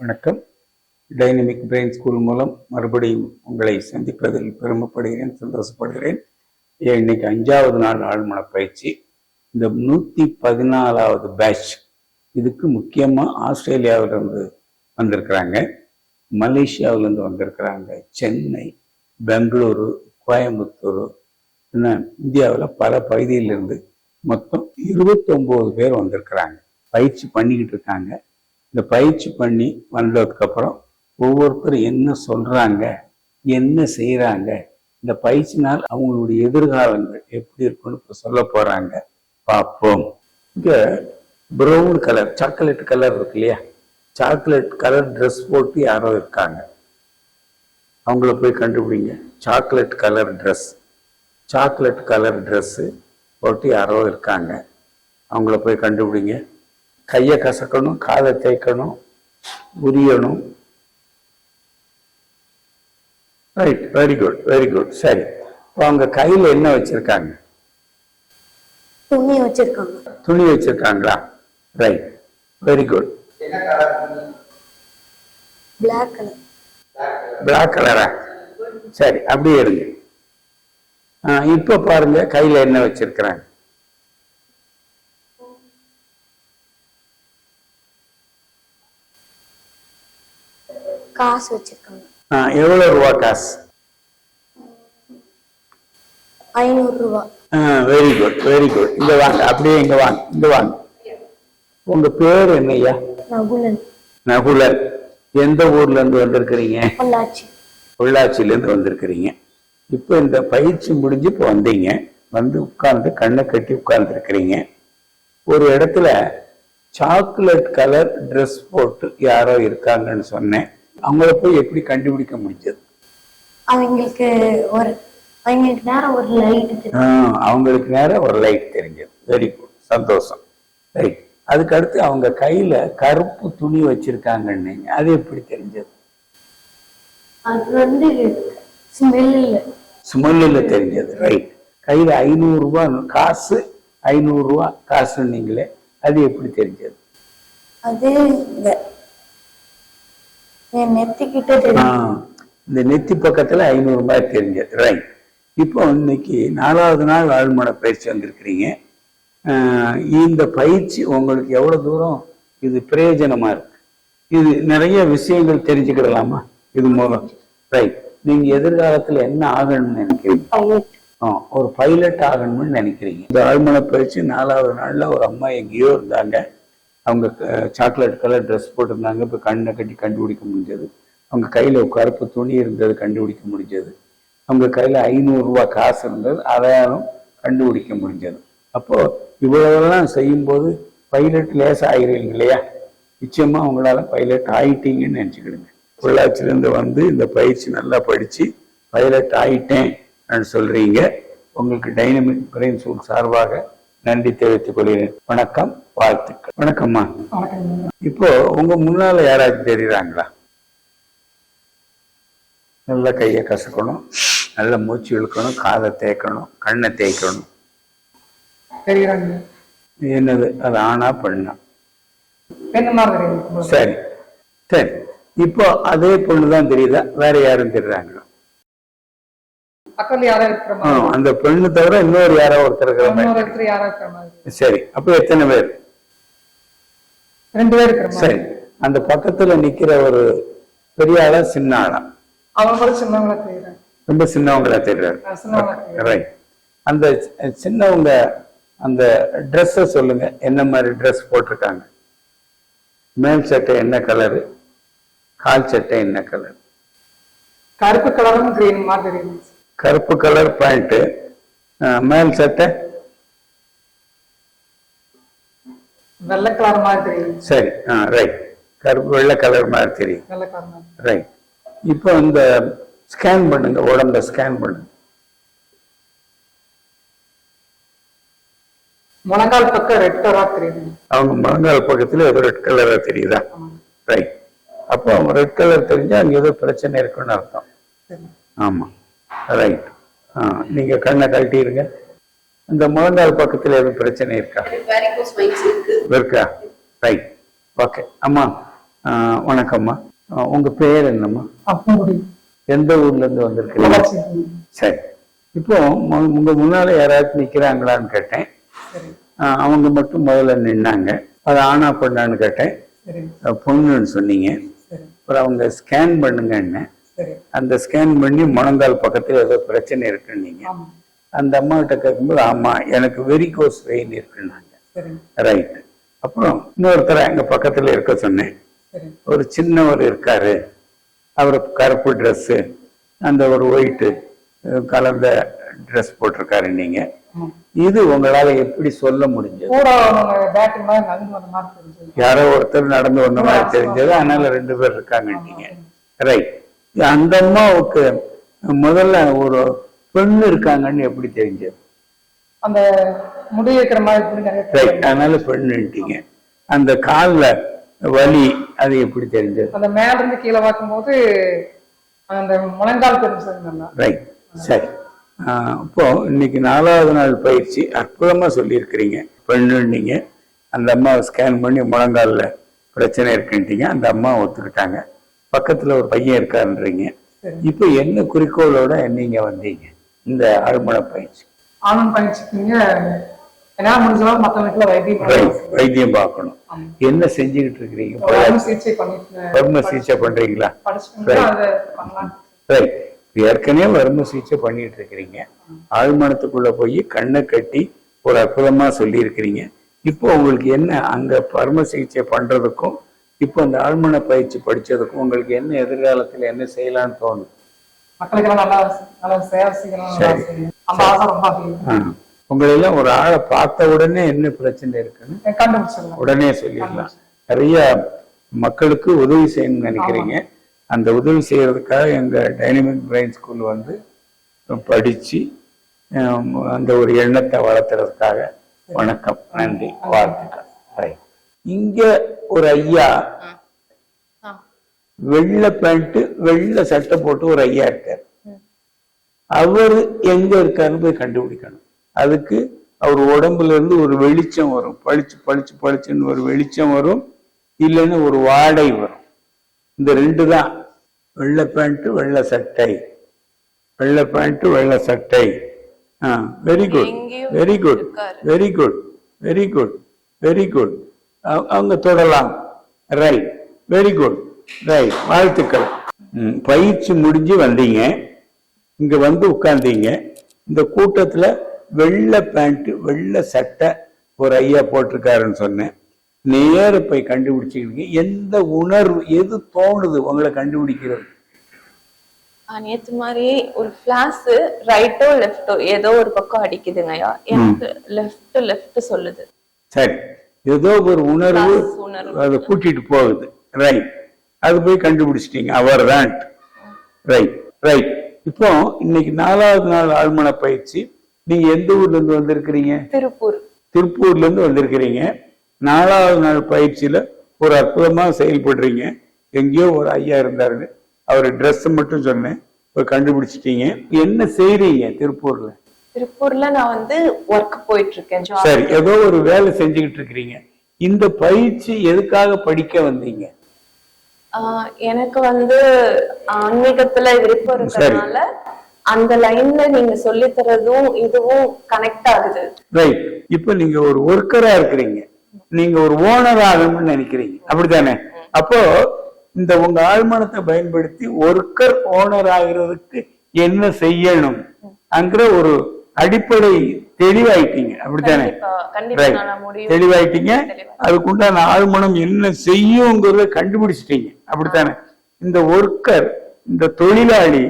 வணக்கம். Dynamic brain school மூலம் மறுபடியும் உங்களை சந்திப்பதில் பெருமைப்படுகிறேன் சந்தோஷப்படுகிறேன். ஏன் இன்னைக்கு அஞ்சாவது நாள் ஆழ்மன பயிற்சி. இந்த நூற்றி பதினாலாவது பேட்ச் இதுக்கு முக்கியமாக ஆஸ்திரேலியாவிலிருந்து வந்திருக்கிறாங்க. மலேசியாவிலேருந்து வந்திருக்கிறாங்க. சென்னை பெங்களூரு கோயம்புத்தூர் என்ன இந்தியாவில் பல பகுதியிலிருந்து மொத்தம் இருபத்தொம்போது பேர் வந்திருக்கிறாங்க. பயிற்சி பண்ணிக்கிட்டு இருக்காங்க. இந்த பயிற்சி பண்ணி வந்ததுக்கப்புறம் ஒவ்வொருத்தரும் என்ன சொல்றாங்க என்ன செய்கிறாங்க இந்த பயிற்சினால் அவங்களுடைய எதிர்காலங்கள் எப்படி இருக்குன்னு இப்போ சொல்ல போறாங்க. பார்ப்போம். இங்க ப்ரௌன் கலர் சாக்லேட் கலர் இருக்கு இல்லையா? சாக்லேட் கலர் ட்ரெஸ் போட்டு யாரோ இருக்காங்க. அவங்கள போய் கண்டுபிடிங்க. Chocolate colour dress chocolate colour dress போட்டு யாரோ இருக்காங்க. அவங்கள போய் கண்டுபிடிங்க. கையை கசக்கணும் காதை தேய்க்கணும் உரியணும். Right very good very good சரி. இப்போ அவங்க கையில் என்ன வச்சிருக்காங்க? துணி வச்சிருக்காங்க. துணி வச்சிருக்காங்களா? Right very good black colour black கலரா சரி அப்படியே இருங்க. இப்போ பாருங்க கையில் என்ன வச்சிருக்கிறாங்க? காசு வச்சிருக்காங்க. எவ்வளவு ரூபா காசு? ஐநூறு ரூபா. வெரி குட் வெரி குட் இங்க வாங்க அப்படியே இங்க வாங்க இங்க வாங்க. உங்க பேர் என்னய்யா நகுலன். நகுலன். எந்த ஊர்ல இருந்து வந்திருக்கிறீங்க? பொள்ளாச்சி. பொள்ளாச்சியில இருந்து வந்திருக்கிறீங்க. இப்போ இந்த பயிற்சி முடிஞ்சு இப்போ வந்தீங்க. வந்து உட்கார்ந்து கண்ணை கட்டி உட்கார்ந்து இருக்கிறீங்க ஒரு இடத்துல சாக்லேட் கலர் Dress போட்டு யாரோ இருக்காங்கன்னு சொன்னேன். அவங்கள போய் எப்படி கண்டுபிடிக்க முடிஞ்சது? அவங்களுக்கு ஒரு அவங்களுக்கு நேரம் ஒரு லைட் அவங்களுக்கு நேரம் ஒரு லைட் தெரிஞ்சது. வெரி குட் சந்தோஷம். ரைட் அதுக்கு அடுத்து அவங்க கையில கருப்பு துணி வச்சிருக்காங்கன்னு அது எப்படி தெரிஞ்சது? அது வந்து ஸ்மெல் இல்லை. ஸ்மெல்லில் தெரிஞ்சது. ரைட் கையில ஐநூறு ரூபாய் காசு ஐநூறு ரூபாய் காசு நீங்களே அது எப்படி தெரிஞ்சது? அது இந்த நெத்தி பக்கத்துல ஐநூறு ரூபாய் தெரிஞ்சது. ரைட் இப்போ இன்னைக்கு நாலாவது நாள் ஆழ்மன பயிற்சி வந்திருக்கிறீங்க. இந்த பயிற்சி உங்களுக்கு எவ்வளவு தூரம் இது பிரயோஜனமா இருக்கு? இது நிறைய விஷயங்கள் தெரிஞ்சுக்கிடலாமா? இது மூலம். ரைட் நீங்க எதிர்காலத்துல என்ன ஆகணும்னு நினைக்கிறீங்க? ஒரு பைலட் ஆகணும்னு நினைக்கிறீங்க. இந்த ஆழ்மன பயிற்சி நாலாவது நாள்ல ஒரு அம்மா எங்கேயோ இருந்தாங்க. அவங்க சாக்லேட் கலர் ட்ரெஸ் போட்டிருந்தாங்க. இப்போ கண்ணை கட்டி கண்டுபிடிக்க முடிஞ்சது. அவங்க கையில் கருப்பு துணி இருந்தது கண்டுபிடிக்க முடிஞ்சது. அவங்க கையில் ஐநூறுரூவா காசு இருந்தது. அதையாலும் கண்டுபிடிக்க முடிஞ்சது. அப்போது இவ்வளவெல்லாம் செய்யும்போது பைலட் லேஸ் ஆகிறீங்க இல்லையா? நிச்சயமாக அவங்களால பைலட் ஆயிட்டீங்கன்னு நினச்சிக்கிடுங்க. பொள்ளாச்சிலேருந்து வந்து இந்த பயிற்சி நல்லா படித்து பைலட் ஆயிட்டேன் சொல்கிறீங்க உங்களுக்கு டைனமிக் பிரெயின் சூட் சார்பாக நன்றி தெரிவித்துக் கொள்கிறேன். வணக்கம் வாழ்த்துக்கள். வணக்கம்மா. இப்போ உங்க முன்னால யாராச்சும் தெரியுறாங்களா? நல்ல கையை கசக்கணும். நல்ல மூச்சு இழுக்கணும். காதை தேய்க்கணும். கண்ணை தேய்க்கணும். என்னது? அது ஆணா பெண்ணா? சரி. சரி. இப்போ அதே பொண்ணு தான் தெரியுதா? வேற யாரும் தெரியுறாங்களா? பக்கத்துல யாரோ இருக்கிற ஆ, மாதிரி அந்த பெண்ணு தவிர இன்னொரு யாரோ ஒருத்தர் இருக்கிற மாதிரி. இடத்துல யாரோ இருக்கிற மாதிரி. சரி அப்போ எத்தனை பேர்? ரெண்டு பேர் இருக்கிற சரி அந்த பக்கத்துல நிக்கிற ஒரு பெரிய ஆளா சின்ன ஆளா? அவங்க கூட சின்னவங்களா தெரியுறாங்க. ரொம்ப சின்னவங்களா தெரியுறாங்க. ரைட் அந்த சின்னவங்க அந்த ட்ரெஸ்ஸை சொல்லுங்க என்ன மாதிரி ட்ரெஸ் போட்டிருக்காங்க? மேல் சட்டை என்ன கலரு கால் சட்டை என்ன கலர் கருப்பு கலரும் கிரீன் மாதிரி கருப்பு கலர் பேண்ட் மேல் சட்டை. வெள்ளை கலர் மாதிரி தெரியுது. சரி ஆ ரைட் கருப்பு வெள்ளை கலர் மாதிரி தெரியும் வெள்ளை கலர் மாதிரி. ரைட் இப்போ இந்த ஸ்கேன் பண்ணுங்க உடம்ப ஸ்கேன் பண்ணுங்க. முழங்கால் பக்கம் ரெட் கலரா தெரியுது. அவங்க முழங்கால் பக்கத்துல ஏதோ ரெட் கலரா தெரியுதா. ரைட் அப்போ அவங்க ரெட் கலர் தெரிஞ்சா அங்க ஏதோ பிரச்சனை இருக்குன்னு அர்த்தம். ஆமா. ரைட் ஆ நீங்க கண்ணை கழட்டிடுங்க இந்த முழங்கால் பக்கத்துல எதுவும் பிரச்சனை இருக்கா? இருக்கு. இருக்கா? ரைட் ஓகே அம்மா ஆஹ் வணக்கம்மா. உங்க பேர் என்னம்மா? எந்த ஊர்ல இருந்து வந்திருக்கீங்க? சரி. இப்போ மு- உங்க முன்னால யாராச்சும் நிக்கிறாங்களான்னு கேட்டேன். அவங்க மட்டும் முதல்ல நின்னாங்க. அது ஆனா பொண்ணான்னு கேட்டேன். பொண்ணுன்னு சொன்னீங்க. சரி. அப்புறம் அவங்க ஸ்கேன் பண்ணுங்கன்னு. சரி அந்த ஸ்கேன் பண்ணி முழங்கால் பக்கத்துல ஏதோ பிரச்சனை இருக்குன்னீங்க அந்த அம்மா கிட்ட கேட்கும்போது ஆமா எனக்கு வெரிகோஸ் வெயின் இருக்குன்னாங்க. ரைட் அப்புறம் இன்னொருத்தரை எங்க பக்கத்துல இருக்க சொன்னேன். ஒரு சின்னவர் இருக்காரு. அவர் கருப்பு ட்ரெஸ்ஸு அந்த ஒரு ஒயிட்டு கலந்த ட்ரெஸ் போட்டிருக்காரு நீங்க. இது உங்களால எப்படி சொல்ல முடிஞ்சது? யாரோ ஒருத்தர் நடந்து வந்த மாதிரி தெரிஞ்சது. அதனால ரெண்டு பேர் இருக்காங்கன்னீங்க ரைட் அந்த அம்மாவுக்கு முதல்ல ஒரு பெண் இருக்காங்கன்னு எப்படி தெரிஞ்சது? அந்த முடி வைக்கிற மாதிரி அதனால பெண்ணுட்டீங்க அந்த கால்ல வலி அது எப்படி தெரிஞ்சது? அந்த மேல இருந்து கீழே பார்க்கும்போது அந்த முழங்கால் தெரிஞ்சது ரைட் சரி. இப்போ இன்னைக்கு நாலாவது நாள் பயிற்சி அற்புதமா சொல்லியிருக்கிறீங்க. பெண்ணுன்னீங்க அந்த அம்மாவை ஸ்கேன் பண்ணி முழங்கால்ல பிரச்சனை இருக்குன்ட்டீங்க. அந்த அம்மா ஒத்துக்கிட்டாங்க. பக்கத்துல ஒரு பையன் இருக்காருன்றீங்க சரி. இப்போ என்ன குறிக்கோளோட நீங்க வந்தீங்க? இந்த அருமண பயிற்சி. ஆனந்த் பயிற்சிக்குங்க. வைத்தியம். வைத்தியம் பார்க்கணும். என்ன செஞ்சுக்கிட்டு இருக்கிறீங்க? வர்ம சிகிச்சை பண்றீங்களா? ரைட் ஏற்கனவே வறுமை சிகிச்சை பண்ணிட்டு இருக்கிறீங்க. ஆழ்மனத்துக்குள்ள போய் கண்ணை கட்டி ஒரு அற்புதமா சொல்லி இருக்கிறீங்க இப்போ உங்களுக்கு என்ன அங்க வறுமை சிகிச்சை பண்றதுக்கும் இப்போ அந்த ஆழ்மன பயிற்சி படிச்சதுக்கும் உங்களுக்கு என்ன எதிர்காலத்துல என்ன செய்யலாம்னு தோணுது? மக்களுக்கெல்லாம் நல்லா நல்லா சேவை செய்யணும் நல்லா சரி. செய்யணும். அந்த ஆசை. ரொம்ப அதிகம். ஆ. உங்களை எல்லாம் ஒரு ஆளை பார்த்த உடனே என்ன பிரச்சனை இருக்குன்னு உடனே சொல்லிடலாம். நிறைய மக்களுக்கு உதவி செய்யணும்னு நினைக்கிறீங்க. அந்த உதவி செய்யறதுக்காக எங்க டைனமிக் பிரெயின் ஸ்கூல் வந்து படிச்சு அந்த ஒரு எண்ணத்தை வளர்த்துறதுக்காக வணக்கம். நன்றி. வாழ்த்துக்கள். இங்க ஒரு ஐயா. வெள்ளை பேண்ட் வெள்ளை சட்டை போட்டு ஒரு ஐயா இருக்கார். அவர் எங்க இருக்காருன்னு போய் கண்டுபிடிக்கணும். அதுக்கு அவர் உடம்புல இருந்து ஒரு வெளிச்சம் வரும். பளிச்சு பளிச்சு பளிச்சுன்னு ஒரு வெளிச்சம் வரும். இல்லைன்னா ஒரு வாடை வரும். இந்த ரெண்டு தான். வெள்ளை பேண்ட் வெள்ளை சட்டை. வெள்ளை பேண்ட் வெள்ளை சட்டை. ஆ very good very good. Very good very good very good அவங்க தொடலாம். ரைட் வெரி குட் ரைட் வாழ்த்துக்கள். பயிற்சி முடிஞ்சு வந்தீங்க. இங்க வந்து உட்கார்ந்தீங்க. இந்த கூட்டத்துல வெள்ளை பேண்ட் வெள்ளை சட்டை ஒரு ஐயா போட்டிருக்காருன்னு சொன்னேன். நேர போய் கண்டுபிடிச்சிக்கிறீங்க எந்த உணர்வு எது தோணுது உங்களை கண்டுபிடிக்கிறது? நேத்து மாதிரி ஒரு பிளாஸ் ரைட்டோ லெஃப்டோ ஏதோ ஒரு பக்கம் அடிக்குதுங்கய்யா. எனக்கு லெஃப்ட் லெஃப்ட் சொல்லுது. சரி. ஏதோ ஒரு உணர்வு. அதை கூட்டிட்டு போகுது. ரைட் அது போய் கண்டுபிடிச்சிட்டீங்க. அவர் தான் ரைட் ரைட் இப்போ இன்னைக்கு நாலாவது நாள் ஆழ்மன பயிற்சி. நீங்க எந்த ஊர்ல இருந்து வந்திருக்கிறீங்க? திருப்பூர். திருப்பூர்ல இருந்து வந்திருக்கிறீங்க. நாலாவது நாள் பயிற்சியில ஒரு அற்புதமா செயல்படுறீங்க. எங்கேயோ ஒரு ஐயா இருந்தாரு அவர் Dress மட்டும் சொன்னேன். இப்ப கண்டுபிடிச்சிட்டீங்க. என்ன செய்றீங்க திருப்பூர்ல? திருப்பூர்ல நான் வந்து ஒர்க் போயிட்டு இருக்கேன் சரி ஏதோ ஒரு வேலை செஞ்சுக்கிட்டு இருக்கிறீங்க. இந்த பயிற்சி எதுக்காக படிக்க வந்தீங்க? எனக்கு வந்து ஆன்மீகத்துல விருப்பம் இருக்கிறதுனால அந்த லைன்ல நீங்க சொல்லி தரதும் இதுவும் கனெக்ட் ஆகுது. ரைட் இப்ப நீங்க ஒரு ஒர்க்கரா இருக்கிறீங்க. நீங்க ஒரு ஓனர் ஆகணும்னு நினைக்கிறீங்க. அப்படித்தானே? அப்போ இந்த உங்க ஆழ்மனத்தை பயன்படுத்தி ஒர்க்கர் ஓனர் ஆகிறதுக்கு என்ன செய்யணும்? அங்கிற ஒரு அடிப்படை தெளிவாயிட்டீங்க. அப்படித்தானே? தெளிவாயிட்டீங்க. அதுக்குண்டான ஆழ்மனம் என்ன செய்யுங்கிறத கண்டுபிடிச்சிட்டீங்க. அப்படித்தானே? இந்த ஒர்க்கர் இந்த தொழிலாளி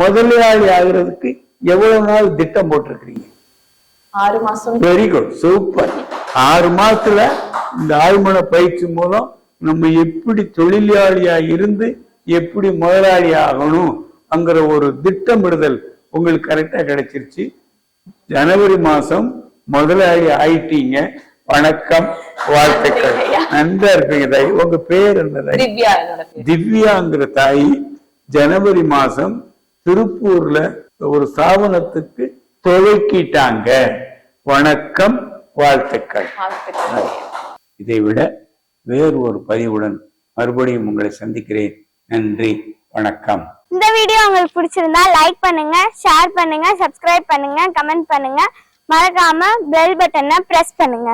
முதலாளி ஆகுறதுக்கு எவ்வளவு நாள் திட்டம் போட்டிருக்கிறீங்க? ஆறு மாசம். வெரி குட் சூப்பர் ஆறு மாசத்துல இந்த ஆழ்மன பயிற்சி மூலம் நம்ம எப்படி தொழிலாளியா இருந்து எப்படி முதலாளி ஆகணும் அங்கிற ஒரு திட்டமிடுதல் உங்களுக்கு கரெக்டா கிடைச்சிருச்சு. ஜனவரி மாசம் முதலாளி ஆயிட்டீங்க. வணக்கம் வாழ்த்துக்கள். நன்றா இருப்பீங்க தாய் உங்க பேர் என்ன திவ்யாங்கிற தாய் ஜனவரி மாசம் திருப்பூர்ல ஒரு ஸ்தாபனத்துக்கு துவக்கிட்டாங்க. வணக்கம் வாழ்த்துக்கள். இதை விட வேறு ஒரு பதிவுடன் மறுபடியும் உங்களை சந்திக்கிறேன். நன்றி வணக்கம். இந்த வீடியோ உங்களுக்கு பிடிச்சிருந்தா லைக் பண்ணுங்க ஷேர் பண்ணுங்க சப்ஸ்கிரைப் பண்ணுங்க கமெண்ட் பண்ணுங்க. மறக்காம பெல் பட்டனை பிரஸ் பண்ணுங்க.